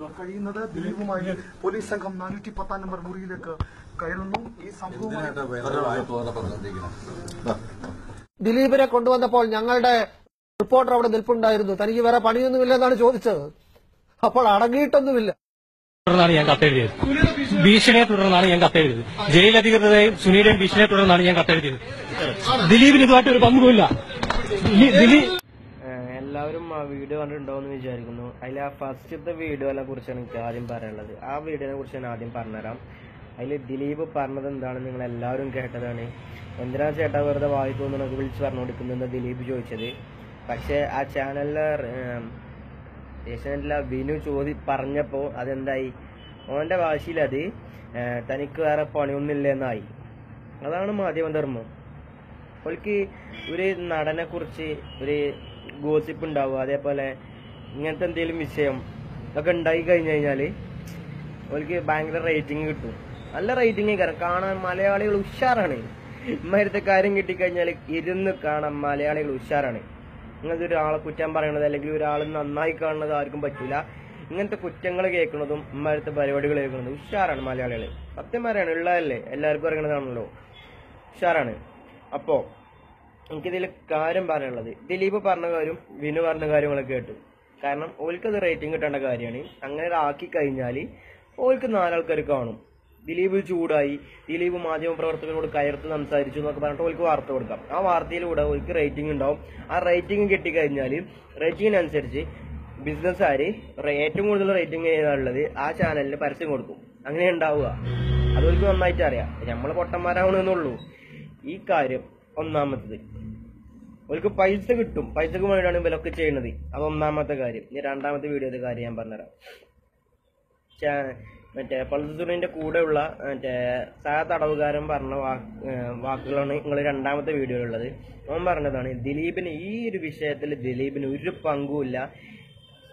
കഴിയുന്നത്. ദിലീപുമായി പോലീസ് സംഘം നാനൂറ്റി പത്താം നമ്പർ മുറിയിലേക്ക് കയറുന്നു. ഈ സംഭവം ദിലീപിനെ കൊണ്ടുവന്നപ്പോൾ ഞങ്ങളുടെ റിപ്പോർട്ടർ അവിടെ നിൽപ്പുണ്ടായിരുന്നു. തനിക്ക് വേറെ പണിയൊന്നുമില്ലെന്നാണ് ചോദിച്ചത്. അപ്പോൾ അടങ്ങിയിട്ടൊന്നുമില്ല. തുടർന്നാണ് ഞാൻ കത്തെഴുതിയത്. ഭീഷണിയെ തുടർന്നാണ് ഞാൻ കത്തെഴുതിയത്. ജയിലധികൃതരെയും സുനീരെയും ഭീഷണിയെ തുടർന്നാണ് ഞാൻ കത്തെഴുതിയത്. ദിലീപിന് ഇതുമായിട്ട് ഒരു പങ്കുമില്ല. ദിലീ- ദിലീപ് എല്ലാവരും ആ വീഡിയോ കണ്ടിട്ടുണ്ടാവുമെന്ന് വിചാരിക്കുന്നു. അതിൽ ആ ഫസ്റ്റത്തെ വീഡിയോനെ കുറിച്ചാണ് എനിക്ക് ആദ്യം പറയാനുള്ളത്. ആ വീഡിയോനെ കുറിച്ച് ഞാൻ ആദ്യം പറഞ്ഞുതരാം. അതിൽ ദിലീപ് പറഞ്ഞത് എന്താണ് നിങ്ങൾ എല്ലാവരും കേട്ടതാണ്. എന്തിനാ ചേട്ടാ വെറുതെ വായി തോന്നുന്നൊക്കെ വിളിച്ച് പറഞ്ഞു കൊടുക്കുന്നതെന്ന് ദിലീപ് ചോദിച്ചത്. പക്ഷേ ആ ചാനലിലെ ഏഷ്യാനെറ്റിലെ വിനു ചോദി പറഞ്ഞപ്പോൾ അതെന്തായി? ഓന്റെ ഭാഷയിൽ അത് തനിക്ക് വേറെ പണിയൊന്നുമില്ല എന്നായി അതാണ് മാധ്യമധർമ്മം. അവൾക്ക് ഒരു നടനെ കുറിച്ച് ഒരു ഗോസിപ്പ് ഉണ്ടാവുക അതേപോലെ ഇങ്ങനത്തെ എന്തെങ്കിലും വിഷയം ഒക്കെ ഉണ്ടായി കഴിഞ്ഞു കഴിഞ്ഞാൽ അവൾക്ക് ഭയങ്കര റേറ്റിംഗ് കിട്ടും. നല്ല റേറ്റിംഗ് കാരണം കാണാൻ മലയാളികൾ ഉഷാറാണ്. ഇമ്മാരത്തെ കാര്യം കിട്ടിക്കഴിഞ്ഞാൽ ഇരുന്ന് കാണാൻ മലയാളികൾ ഉഷാറാണ്. ഇങ്ങനത്തെ ഒരാളെ കുറ്റം പറയണത് അല്ലെങ്കിൽ ഒരാൾ നന്നായി കാണുന്നത് ആർക്കും പറ്റൂല. ഇങ്ങനത്തെ കുറ്റങ്ങൾ കേൾക്കുന്നതും ഇമ്മാരത്തെ പരിപാടികൾ കേൾക്കുന്നതും ഉഷാറാണ് മലയാളികൾ. സത്യന്മാരാണ് ഉള്ളതല്ലേ? എല്ലാവർക്കും അറിയണതാണല്ലോ. ഉഷാറാണ്. അപ്പോ എനിക്കിതിൽ കാര്യം പറയാനുള്ളത്. ദിലീപ് പറഞ്ഞ കാര്യം വിനു പറഞ്ഞ കാര്യങ്ങളൊക്കെ കേട്ടു. കാരണം ഓൽക്കത് റേറ്റിംഗ് കിട്ടേണ്ട കാര്യമാണ്. അങ്ങനെ ആക്കി കഴിഞ്ഞാൽ ഓൽക്ക് നാലാൾക്കാർ കാണും. ദിലീപ് ചൂടായി. ദിലീപ് മാധ്യമ പ്രവർത്തകരോട് കയർത്ത് സംസാരിച്ചു എന്നൊക്കെ പറഞ്ഞിട്ട് ഓൽക്ക് വാർത്ത കൊടുക്കാം. ആ വാർത്തയിലൂടെ ഓൽക്ക് റേറ്റിംഗ് ഉണ്ടാവും. ആ റേറ്റിംഗ് കിട്ടിക്കഴിഞ്ഞാൽ റേറ്റിംഗിനനുസരിച്ച് ബിസിനസ്സുകാർ ഏറ്റവും കൂടുതൽ റേറ്റിംഗ് ചെയ്യാനുള്ളത് ആ ചാനലിന് പരസ്യം കൊടുക്കും. അങ്ങനെ ഉണ്ടാവുക. അതൊക്കെ നന്നായിട്ട് അറിയാം. നമ്മൾ പൊട്ടന്മാരാവണമെന്നുള്ളൂ ഈ കാര്യം ഒന്നാമത്തത്. അവർക്ക് പൈസ കിട്ടും. പൈസക്ക് വേണ്ടിയാണ് ഇവരൊക്കെ ചെയ്യുന്നത്. അത് ഒന്നാമത്തെ കാര്യം. ഇനി രണ്ടാമത്തെ വീഡിയോയുടെ കാര്യം ഞാൻ പറഞ്ഞുതരാം. മറ്റേ പൾസുറിന്റെ കൂടെയുള്ള മറ്റേ സഹ തടവുകാരൻ പറഞ്ഞ വാക്ക് വാക്കുകളാണ് നിങ്ങൾ രണ്ടാമത്തെ വീഡിയോയിലുള്ളത്. അവൻ പറഞ്ഞതാണ് ദിലീപിന് ഈ ഒരു വിഷയത്തിൽ ദിലീപിന് ഒരു പങ്കുമില്ല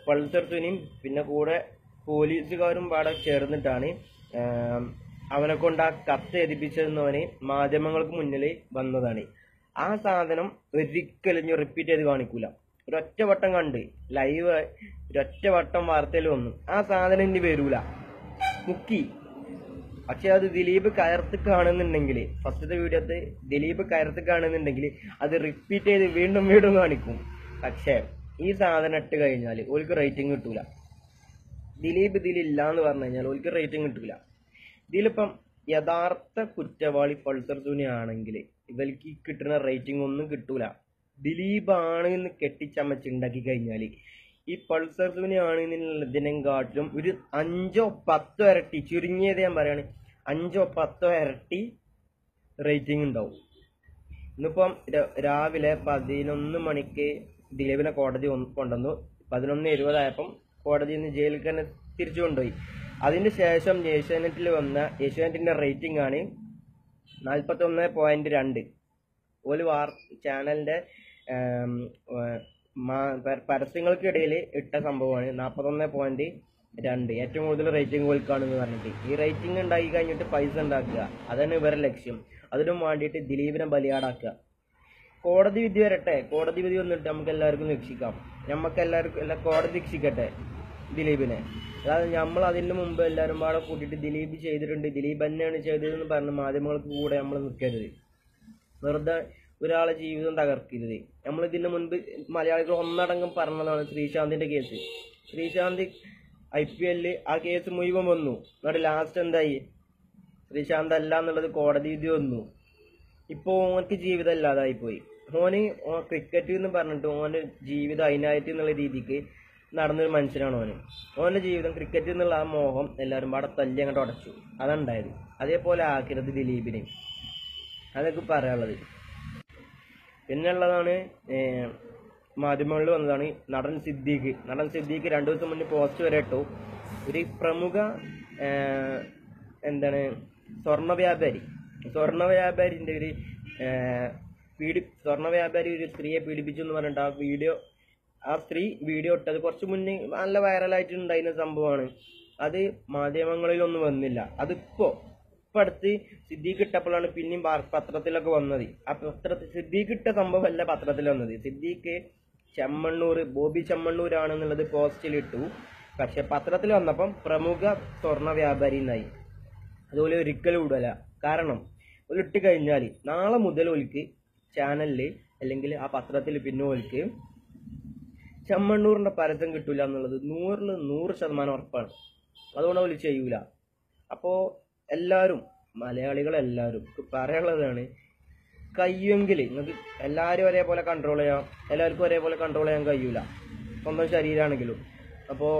പൾസർ പിന്നെ കൂടെ പോലീസുകാരും പാടെ ചേർന്നിട്ടാണ് അവനെ കൊണ്ട് ആ കത്ത് എതിപ്പിച്ചതെന്നവന് മാധ്യമങ്ങൾക്ക് മുന്നിൽ വന്നതാണ്. ആ സാധനം ഒരിക്കലും ഞാൻ റിപ്പീറ്റ് ചെയ്ത് കാണിക്കൂല. ഒരൊറ്റ വട്ടം കണ്ട് ലൈവ് ഒരൊറ്റ വട്ടം വാർത്തയിൽ വന്നു. ആ സാധനം ഇനി വരൂല. മുക്കി. പക്ഷെ അത് ദിലീപ് കയർത്ത് കാണുന്നുണ്ടെങ്കിൽ ഫസ്റ്റത്തെ വീഡിയോത്ത് ദിലീപ് കയർത്ത് കാണുന്നുണ്ടെങ്കിൽ അത് റിപ്പീറ്റ് ചെയ്ത് വീണ്ടും വീണ്ടും കാണിക്കും. പക്ഷേ ഈ സാധനം ഇട്ട് കഴിഞ്ഞാൽ ഓൾക്ക് റേറ്റിംഗ് കിട്ടൂല. ദിലീപ് ഇതിലില്ല എന്ന് പറഞ്ഞു കഴിഞ്ഞാൽ ഓൾക്ക് റേറ്റിംഗ് കിട്ടൂല. ഇതിലിപ്പം യഥാർത്ഥ കുറ്റവാളി പൾസർ ആണെങ്കിൽ ഇവർക്ക് കിട്ടുന്ന റേറ്റിംഗ് ഒന്നും കിട്ടൂല. ദിലീപാണ് എന്ന് കെട്ടിച്ചമച്ചുണ്ടാക്കി കഴിഞ്ഞാൽ ഈ പൾസർ സുനി ആണെന്നുള്ളതിനും കാട്ടിലും ഒരു അഞ്ചോ പത്തോ ഇരട്ടി ചുരുങ്ങിയത് ഞാൻ പറയാണ് അഞ്ചോ പത്തോ ഇരട്ടി റേറ്റിംഗ് ഉണ്ടാവും ഇന്നിപ്പം രാവിലെ പതിനൊന്ന് മണിക്ക് ദിലീപിനെ കോടതി കൊണ്ടുവന്നു. പതിനൊന്ന് ഇരുപതായപ്പം കോടതിയിൽ നിന്ന് ജയിലിൽ തന്നെ തിരിച്ചു കൊണ്ടുപോയി. അതിന് ശേഷം ഏഷ്യാനെറ്റിൽ വന്ന ഏഷ്യാനെറ്റിന്റെ റേറ്റിംഗ് ആണ് നാൽപ്പത്തി ഒന്ന് പോയിന്റ് രണ്ട്. ഒരു വാർ ഏർ, പരസ്യങ്ങൾക്കിടയിൽ ഇട്ട സംഭവമാണ് നാൽപ്പത്തൊന്ന് പോയിന്റ് രണ്ട്. ഏറ്റവും കൂടുതൽ റേറ്റിംഗ് കൊടുക്കുകയാണെന്ന് പറഞ്ഞിട്ട്. ഈ റേറ്റിംഗ് ഉണ്ടാക്കി കഴിഞ്ഞിട്ട് പൈസ ഉണ്ടാക്കുക. അതാണ് ഇവരുടെ ലക്ഷ്യം. അതിനും വേണ്ടിയിട്ട് ദിലീപിനെ ബലിയാടാക്കുക. കോടതി വിധി വരട്ടെ. കോടതി വിധി വന്നിട്ട് നമുക്ക് എല്ലാവർക്കും രക്ഷിക്കാം നമുക്ക് എല്ലാവർക്കും എല്ലാ കോടതി രക്ഷിക്കട്ടെ. ദിലീപിനെ. അതായത് നമ്മൾ അതിന് മുമ്പ് എല്ലാവരും പാടെ കൂട്ടിയിട്ട് ദിലീപ് ചെയ്തിട്ടുണ്ട്. ദിലീപ് തന്നെയാണ് ചെയ്തതെന്ന് പറഞ്ഞ് മാധ്യമങ്ങൾക്ക് കൂടെ നമ്മൾ നിൽക്കരുത് വെറുതെ ഒരാളെ ജീവിതം തകർക്കരുത്. നമ്മൾ ഇതിന് മുൻപ് മലയാളികൾ ഒന്നടങ്കം പറഞ്ഞതാണ് ശ്രീശാന്തിന്റെ കേസ്. ശ്രീശാന്ത് ഐ പി എല്ലിൽ ആ കേസ് മുഴുവൻ വന്നു. എന്നിട്ട് ലാസ്റ്റ് എന്തായി? ശ്രീശാന്ത് അല്ല എന്നുള്ളത് കോടതി വിധി വന്നു. ഇപ്പൊ ഓനക്ക് ജീവിതം ഇല്ലാതായി പോയി ഓന് ക്രിക്കറ്റ് എന്ന് പറഞ്ഞിട്ട് ഓന്റെ ജീവിതം അതിനായിട്ട് എന്നുള്ള രീതിക്ക് നടന്നൊരു മനുഷ്യനാണ് ഓന്. ഓന്റെ ജീവിതം ക്രിക്കറ്റ് എന്നുള്ള ആ മോഹം എല്ലാവരും പാടെ തല്ലി അങ്ങോട്ട് ഉടച്ചു. അതുണ്ടായത് അതേപോലെ ആക്കരുത് ദിലീപിനെ. അതൊക്കെ പറയാനുള്ളത്. പിന്നെ ഉള്ളതാണ് മാധ്യമങ്ങളിൽ വന്നതാണ് നടൻ സിദ്ദീഖ്. നടൻ സിദ്ദീഖ് രണ്ടു ദിവസം മുന്നേ പോസ്റ്റ് വരെ ഇട്ടു. ഒരു പ്രമുഖ എന്താണ് സ്വർണ വ്യാപാരി. സ്വർണ വ്യാപാരിന്റെ ഒരു പീഡി സ്വർണ വ്യാപാരി ഒരു സ്ത്രീയെ പീഡിപ്പിച്ചു എന്ന് പറഞ്ഞിട്ട് ആ വീഡിയോ ആ സ്ത്രീ വീഡിയോ ഇട്ടത്. കുറച്ച് മുന്നേ നല്ല വൈറലായിട്ട് ഉണ്ടായിരുന്ന സംഭവമാണ്. അത് മാധ്യമങ്ങളിലൊന്നും വന്നില്ല. അതിപ്പോ ഇപ്പൊ അടുത്ത് സിദ്ദീഖ് ഇട്ടപ്പോഴാണ് പിന്നെയും പത്രത്തിലൊക്കെ വന്നത്. ആ പത്രത്തിൽ സിദ്ദീഖ് ഇട്ട സംഭവമല്ല പത്രത്തിൽ വന്നത്. സിദ്ദീഖ് ചെമ്മണ്ണൂർ ബോബി ചെമ്മണ്ണൂരാണെന്നുള്ളത് പോസ്റ്റിൽ ഇട്ടു പക്ഷെ പത്രത്തിൽ വന്നപ്പം പ്രമുഖ സ്വർണ വ്യാപാരി എന്നായി അതുപോലെ ഒരിക്കലും ഇടല. കാരണം ഒരു ഇട്ട് കഴിഞ്ഞാൽ നാളെ മുതൽ ഒലിക്ക് ചാനലിൽ അല്ലെങ്കിൽ ആ പത്രത്തിൽ പിന്നെ ഒലിക്ക് ചെമ്മണ്ണൂറിന്റെ പരസ്യം കിട്ടൂല എന്നുള്ളത് നൂറിൽ നൂറ് ശതമാനം ഉറപ്പാണ്. അതുകൊണ്ട് അവർ ചെയ്യൂല. അപ്പോ എല്ലാവരും മലയാളികളെല്ലാവരും പറയാനുള്ളതാണ് കഴിയുമെങ്കിൽ നിങ്ങൾക്ക് എല്ലാവരും ഒരേപോലെ കൺട്രോൾ ചെയ്യാം. എല്ലാവർക്കും ഒരേപോലെ കൺട്രോൾ ചെയ്യാൻ കഴിയൂല. സ്വന്തം ശരീരമാണെങ്കിലും അപ്പോൾ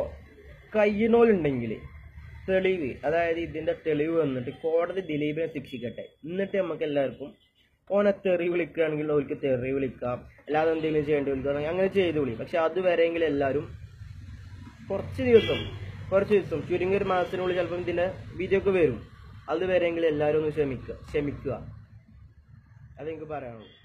കഴിയണോലുണ്ടെങ്കിൽ തെളിവ് അതായത് ഇതിന്റെ തെളിവ് വന്നിട്ട് കോടതി ദിലീപിനെ ശിക്ഷിക്കട്ടെ. എന്നിട്ട് നമുക്ക് എല്ലാവർക്കും ഓനെ തെറി വിളിക്കുകയാണെങ്കിൽ ഓർക്ക് തെറി വിളിക്കാം. അല്ലാതെ എന്തെങ്കിലും ചെയ്യേണ്ടി വിളിക്കുക അങ്ങനെ ചെയ്ത് വിളി. പക്ഷെ അതുവരെയെങ്കിലും എല്ലാവരും കുറച്ച് ദിവസം കുറച്ച് ദിവസം ചുരുങ്ങിയ ഒരു മാസത്തിനുള്ളിൽ ചിലപ്പം ഇതിന്റെ വീഡിയോ ഒക്കെ വരും. അതുവരെയെങ്കിലും എല്ലാവരും ഒന്ന് ക്ഷമിക്കുക ക്ഷമിക്കുക. അതെനിക്ക് പറയാനുള്ളൂ.